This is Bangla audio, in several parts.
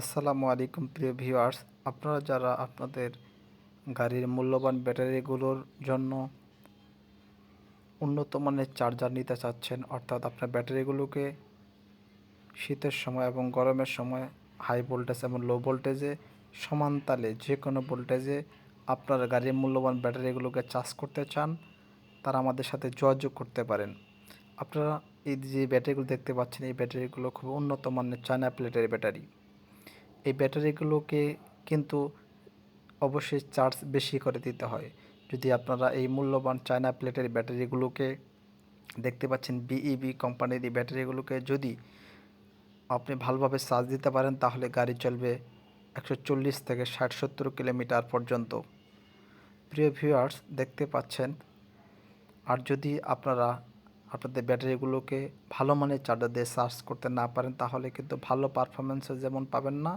আসসালামু আলাইকুম প্রিয় ভিউয়ার্স। আপনারা যারা আপনাদের গাড়ির মূল্যবান ব্যাটারিগুলোর জন্য উন্নত মানের চার্জার নিতে চাচ্ছেন, অর্থাৎ আপনার ব্যাটারিগুলোকে শীতের সময় এবং গরমের সময় হাই ভোল্টেজ এবং লো ভোল্টেজে সমান তালে যে কোনো ভোল্টেজে আপনার গাড়ির মূল্যবান ব্যাটারিগুলোকে চার্জ করতে চান, তারা আমাদের সাথে যোগাযোগ করতে পারেন। আপনারা এই যে ব্যাটারিগুলো দেখতে পাচ্ছেন, এই ব্যাটারিগুলো খুব উন্নত মানের চায়না প্লেটের ব্যাটারি। এই ব্যাটারিগুলোকে কিন্তু অবশ্যই চার্জ বেশি করে দিতে হয়। যদি আপনারা এই মূল্যবান চায়না প্লেটের ব্যাটারিগুলোকে দেখতে পাচ্ছেন বিইবি কোম্পানির এই ব্যাটারিগুলোকে যদি আপনি ভালোভাবে চার্জ দিতে পারেন, তাহলে গাড়ি চলবে একশো চল্লিশ থেকে ষাট সত্তর কিলোমিটার পর্যন্ত। প্রিয় ভিউয়ার্স, দেখতে পাচ্ছেন? আর যদি আপনারা আপনাদের ব্যাটারিগুলোকে ভালো মানের চার্জার দিয়ে চার্জ করতে না পারেন, তাহলে কিন্তু ভালো পারফরমেন্সও যেমন পাবেন না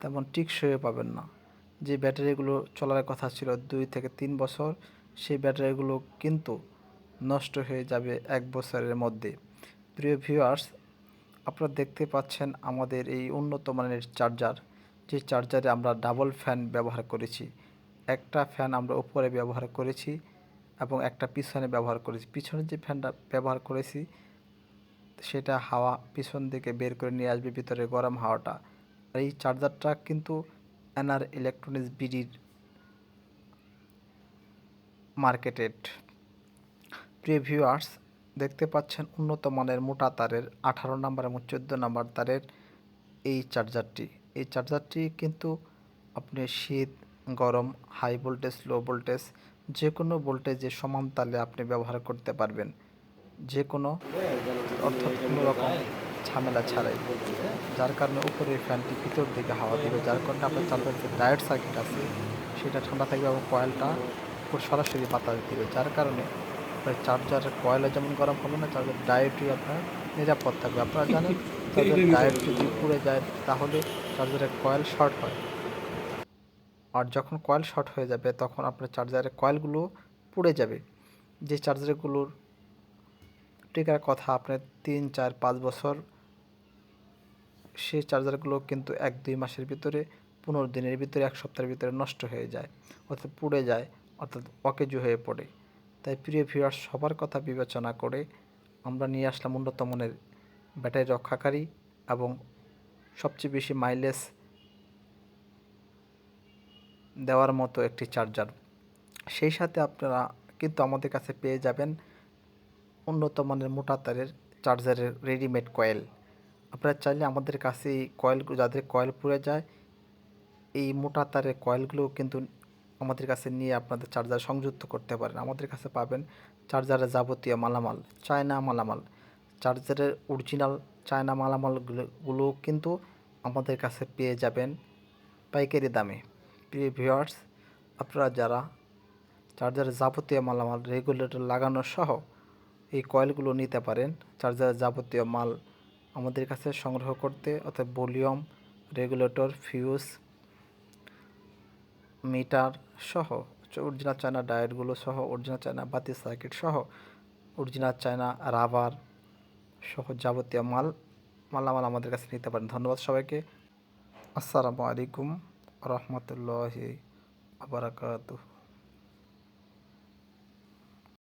তেমন টিকসইও পাবেন না। যে ব্যাটারিগুলো চলার কথা ছিল দুই থেকে তিন বছর, সেই ব্যাটারিগুলো কিন্তু নষ্ট হয়ে যাবে এক বছরের মধ্যে। প্রিয় ভিউয়ার্স, আপনারা দেখতে পাচ্ছেন আমাদের এই উন্নত মানের চার্জার। যে চার্জারে আমরা ডাবল ফ্যান ব্যবহার করেছি। একটা ফ্যান আমরা উপরে ব্যবহার করেছি এবং একটা পিছনে ব্যবহার করেছি। পিছনে যে ফ্যানটা ব্যবহার করেছি, সেটা হাওয়া পিছন দিকে বের করে নিয়ে আসবে, ভিতরে গরম হাওয়াটা। আর এই চার্জারটা কিন্তু এনআর ইলেকট্রনিক্স বিডির মার্কেটেড। প্রিয় ভিউয়ার্স, দেখতে পাচ্ছেন উন্নত মানের মোটা তারের আঠারো নাম্বার এবং চোদ্দ নাম্বার তারের এই চার্জারটি। এই চার্জারটি কিন্তু আপনি শীত, গরম হাই ভোল্টেজ লো ভোল্টেজ যে কোনো ভোল্টেজে সমান তালে আপনি ব্যবহার করতে পারবেন। যে কোনো অর্থাৎ কোনো রকম ঝামেলা ছাড়াই। যার কারণে উপরের ফ্যানটি ভিতর দিকে হাওয়া দিবে, যার কারণে আপনার চার্জার যে ডায়েট সার্কিট আছে, সেটা ঠান্ডা থাকবে এবং কয়েলটা উপর সরাসরি বাতাস দিবে, যার কারণে আপনার চার্জারের কয়েলে যেমন গরম হবে না, চার্জার ডায়েটই আপনার নিরাপদ থাকবে। আপনারা জানেন, চার্জার ডায়েট যদি পুড়ে যায়, তাহলে চার্জারের কয়েল শর্ট হয়। আর যখন কয়েল শর্ট হয়ে যাবে, তখন আপনার চার্জারের কয়েলগুলো পুড়ে যাবে। যে চার্জারগুলোর টিকার কথা আপনার তিন, চার, পাঁচ বছর সেই চার্জারগুলো কিন্তু এক, দুই মাসের ভিতরে, পনেরো দিনের ভিতরে, এক সপ্তাহের ভিতরে নষ্ট হয়ে যায়, অর্থাৎ পুড়ে যায়, অর্থাৎ অকেজু হয়ে পড়ে। তাই প্রিয় ভিউয়ার সবার কথা বিবেচনা করে আমরা নিয়ে আসলাম উন্নত মানের ব্যাটারি রক্ষাকারী এবং সবচেয়ে বেশি মাইলেজ দেওয়ার মতো একটি চার্জার। সেই সাথে আপনারা কিন্তু আমাদের কাছে পেয়ে যাবেন উন্নত মানের মোটা তারের চার্জারের রেডিমেড কয়েল আপনারা চাইলে আমাদের কাছে এই কয়েলগুলো যাদের কয়েল পুড়ে যায়, এই মোটা তারের কয়েলগুলো কিন্তু আমাদের কাছে নিয়ে আপনাদের চার্জার সংযুক্ত করতে পারেন। আমাদের কাছে পাবেন চার্জারের যাবতীয় মালামাল চায়না মালামাল। চার্জারের অরিজিনাল চায়না মালামালগুলো কিন্তু আমাদের কাছে পেয়ে যাবেন পাইকারি দামে। প্রিয় ভিউয়ার্স আপনারা যারা চার্জারের যাবতীয় মালামাল রেগুলেটর লাগানো সহ এই কয়েলগুলো নিতে পারেন চার্জারের যাবতীয় মাল আমাদের কাছে সংগ্রহ করতে, অর্থাৎ ভলিউম, রেগুলেটর, ফিউজ, মিটার সহ, অরিজিনাল চায়না ডায়েটগুলো সহ, অরিজিনাল চায়না বাতি সার্কিট সহ, অরিজিনাল চায়না রাবার সহ যাবতীয় মাল, মালামাল আমাদের কাছে নিতে পারেন। ধন্যবাদ সবাইকে। আসসালামু আলাইকুম রহমতুল্লাহি আবরাকাতুহ